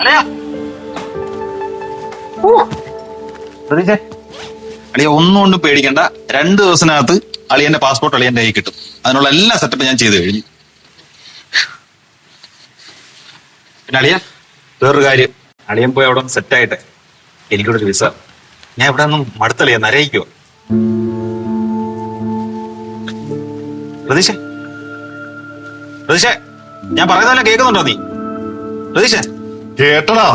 അളിയ. ഒന്നും കൊണ്ടും പേടിക്കണ്ട. രണ്ട് ദിവസത്തിനകത്ത് അളിയന്റെ പാസ്പോർട്ട് അളിയന്റെ കയ്യിൽ കിട്ടും. അതിനുള്ള എല്ലാ സെറ്റപ്പ് ഞാൻ ചെയ്തു കഴിഞ്ഞു. പിന്നെ അളിയ വേറൊരു കാര്യം. അളിയൻ പോയി അവിടെ സെറ്റ് ആയിട്ട് എനിക്കൂടെ ഒരു വിസ ഞാൻ ഇവിടെ ഒന്നും മടുത്തളിയ നരയിക്കോ പ്രതീക്ഷ? പ്രതീക്ഷ ഞാൻ പറയുന്നതല്ല കേൾക്കുന്നുണ്ടോ നീ? പ്രതീക്ഷ? കേട്ടടാ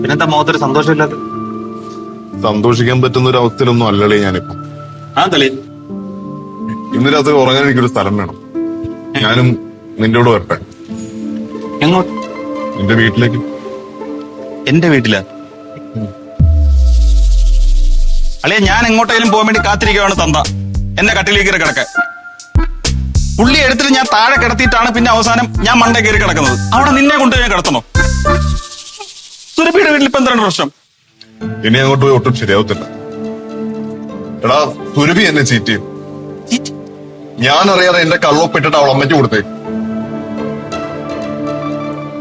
പിന്നെന്താ മുഖത്തൊരു സന്തോഷമില്ലാത്ത? സന്തോഷിക്കാൻ പറ്റുന്ന ഒരു അവസ്ഥയിലൊന്നും അല്ലടേ ഞാനിപ്പോ ഇന്ന് രാത്രി ഉറങ്ങാൻ എനിക്കൊരു സ്ഥലം വേണം. ഞാനും നിന്റെ കൂടെ വരട്ടെ. എങ്ങോട്ട്? നിന്റെ വീട്ടിലേക്ക്. എന്റെ വീട്ടിലാ? അളിയ ഞാൻ എങ്ങോട്ടേലും പോകാൻ വേണ്ടി കാത്തിരിക്കുകയാണ് തന്ത. എന്റെ കട്ടിലേക്ക് കയറി കിടക്കാൻ. പുള്ളി എടുത്തിട്ട് ഞാൻ താഴെ കിടത്തിയിട്ടാണ് പിന്നെ അവസാനം ഞാൻ മണ്ട കയറി കിടക്കുന്നത്. അവിടെ നിന്നെ കൊണ്ട് ഞാൻ കിടത്തണോ? സുരഭിയുടെ വീട്ടിൽ ഇപ്പൊ എന്താണ് പ്രശ്നം? ഇനി അങ്ങോട്ട് പോയി ഒട്ടും ശരിയാവത്തില്ല. എടാ സുരഭി എന്നെ ചീറ്റ് ചെയ്യും. ഞാൻ അറിയാതെ എന്റെ കള്ളൊപ്പിട്ടിട്ട് അവൾ അമ്മയ്ക്ക് കൊടുത്തേ.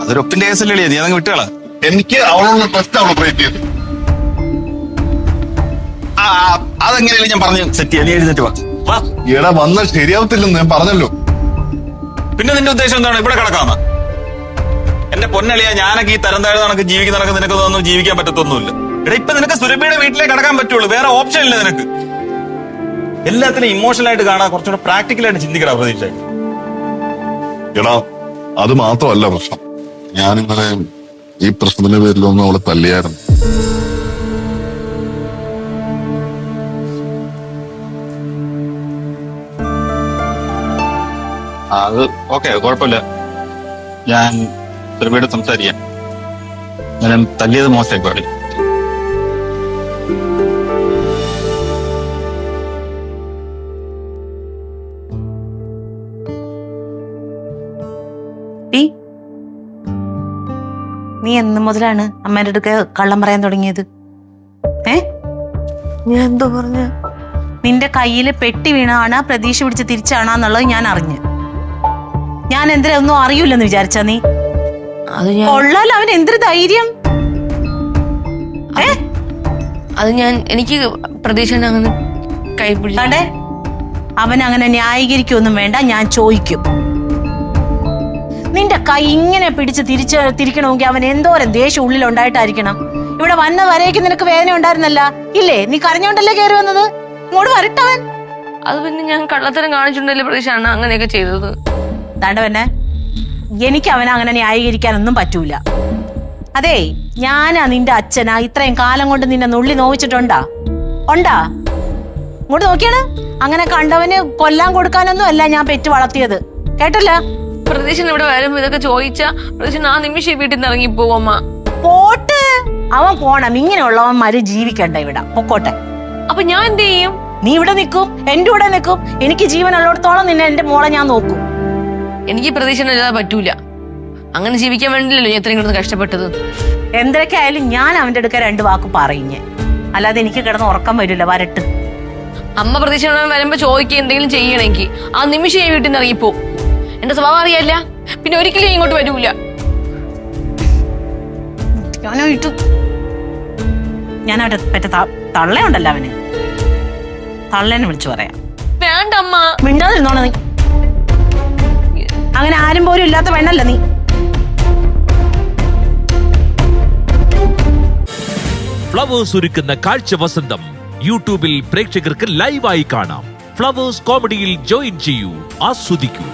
അതൊരൊപ്പിന്റെ കേസല്ലേ നീ അതങ്ങ് വിട്ടുകളാ. എനിക്ക് അവളുള്ള ടെസ്റ്റ് അവൾ ബ്രേക്ക് ചെയ്തു അതെങ്ങനെയല്ലേ ഞാൻ പറഞ്ഞു സെറ്റ് ചെയ്യാം. നീ എഴുന്നേറ്റ് വാ. വാ. എടാ വന്നാൽ ശരിയാവത്തില്ലെന്ന് ഞാൻ പറഞ്ഞല്ലോ. പിന്നെ നിന്റെ ഉദ്ദേശം എന്താണ്? ഇവിടെ കിടക്കാന്ന എന്റെ പൊന്നളിയ ഞാനൊക്കെ ഈ തരം താഴെ നിനക്ക് നിനക്കൊന്നും ജീവിക്കാൻ പറ്റത്തൊന്നുമില്ല. എടാ ഇപ്പൊ നിനക്ക് സുരഭിയുടെ വീട്ടിലേക്ക് കടക്കാൻ പറ്റുള്ളൂ വേറെ ഓപ്ഷൻ ഇല്ല നിനക്ക്. എല്ലാത്തിനും ഇമോഷണൽ ആയിട്ട് കാണാൻ കുറച്ചുകൂടെ പ്രാക്ടിക്കൽ ആയിട്ട് ചിന്തിക്കടാ പ്രതീക്ഷ അത് മാത്രമല്ല പ്രശ്നം. ഞാനിന്നലെ ഈ പ്രശ്നത്തിന്റെ പേരിലൊന്നും അവളെ തല്ലിയായിരുന്നു. അത് ഓക്കെ കുഴപ്പമില്ല. ഞാൻ സുരഭിയോട് സംസാരിക്കാം ഞാൻ തല്ലിയത് മോശമായി പറയും നീ എന്ന് മുതലാണ് അമ്മേന്റെ അടുക്ക കള്ളം പറയാൻ തുടങ്ങിയത്? ഏ? ഞാൻ എന്തോ പറഞ്ഞ? നിന്റെ കയ്യിൽ പെട്ടി വീണാണ് പ്രതീക്ഷ പിടിച്ച് തിരിച്ചാണെന്നുള്ളത് ഞാൻ അറിഞ്ഞു. ഞാൻ എന്തിനാ ഒന്നും അറിയൂലെന്ന് വിചാരിച്ചാ നീ? അത് ഞാൻ കൊള്ളാലോ അവൻ എന്തൊരു ധൈര്യം? ഏ? അത് ഞാൻ എനിക്ക് പ്രതീക്ഷ അങ്ങനെ കൈ അവൻ അങ്ങനെ ന്യായീകരിക്കൊന്നും വേണ്ട ഞാൻ ചോദിക്കും. നിന്റെ കൈ ഇങ്ങനെ പിടിച്ച് തിരിച്ച് തിരിക്കണമെങ്കിൽ അവൻ എന്തോരം ദേഷ്യം ഉള്ളിൽ ഉണ്ടായിട്ടായിരിക്കണം ഇവിടെ വന്ന വരേക്ക് നിനക്ക് വേദന ഉണ്ടായിരുന്നല്ല? ഇല്ലേ? നീ കരഞ്ഞോണ്ടല്ലേ കയറി വന്നത്? ഇങ്ങോട്ട് വരട്ടവൻ. അത് പിന്നെ ഞാൻ കള്ളത്തരം കാണിച്ചിട്ടുണ്ടല്ലേ പ്രതീക്ഷയാണ് അങ്ങനെയൊക്കെ ചെയ്തത്. താണ്ടവന്നെ എനിക്ക് അവനെ അങ്ങനെ ന്യായീകരിക്കാനൊന്നും പറ്റൂല. അതെ ഞാനാ നിന്റെ അച്ഛനാ ഇത്രയും കാലം കൊണ്ട് നിന്നെ നുള്ളി നോവിച്ചിട്ടുണ്ടാ? ഉണ്ടാ ഇങ്ങോട്ട് നോക്കിയാണ്. അങ്ങനെ കണ്ടവന് കൊല്ലാൻ കൊടുക്കാനൊന്നും അല്ല ഞാൻ പെറ്റ് വളർത്തിയത്. കേട്ടല്ല? പ്രതീക്ഷൻ ഇവിടെ വരുമ്പോ ഇതൊക്കെ ചോദിച്ച പ്രതീക്ഷൻ ആ നിമിഷം വീട്ടിൽ നിന്ന് ഇറങ്ങി പോവമ്മ പോട്ട്? അവൻ പോണം. ഇങ്ങനെയുള്ളവന്മാര് ജീവിക്കണ്ട ഇവിടെ. പൊക്കോട്ടെ. അപ്പൊ ഞാൻ എന്ത് ചെയ്യും? നീ ഇവിടെ നിൽക്കും എന്റെ കൂടെ നിൽക്കും. എനിക്ക് ജീവൻ ഉള്ളിടത്തോളം നിന്നെ എന്റെ മോളെ ഞാൻ നോക്കും. എനിക്ക് പ്രതീക്ഷ ഇല്ലാതെ പറ്റൂല. അങ്ങനെ ജീവിക്കാൻ വേണ്ടില്ലല്ലോ ഞാൻ ഇത്രയും കിടന്ന് കഷ്ടപ്പെട്ടത്? എന്തൊക്കെ ആയാലും ഞാൻ അവന്റെ അടുക്ക രണ്ട് വാക്ക് പറയുന്നേ അല്ലാതെ എനിക്ക് കിടന്ന് ഉറക്കം വരില്ല വരട്ട്. അമ്മ പ്രതീക്ഷ വരുമ്പോ ചോദിക്കുക എന്തെങ്കിലും ചെയ്യണമെങ്കിൽ. ആ നിമിഷം ഈ വീട്ടിൽ നിന്ന് ഇറങ്ങിപ്പോ. എന്റെ സ്വഭാവം അറിയാല്ല. പിന്നെ ഒരിക്കലും ഇങ്ങോട്ട് വരൂല. ഞാനോ ഇട്ടു. ഞാൻ അവിടെ പറ്റ തള്ളയുണ്ടല്ലോ അവന്. തള്ളേനെ വിളിച്ചു പറയാം. വേണ്ട അമ്മ. മിണ്ടാതിരുന്നോണ നീ. അങ്ങനെ ആരും പോലും ഇല്ലാത്ത പെണ്ണല്ല നീ? ഫ്ലവേഴ്സ് ഒരുക്കുന്ന കാഴ്ച വസന്തം യൂട്യൂബിൽ പ്രേക്ഷകർക്ക് ലൈവായി കാണാം. ഫ്ലവേഴ്സ് കോമഡിയിൽ ജോയിൻ ചെയ്യൂ ആസ്വദിക്കൂ.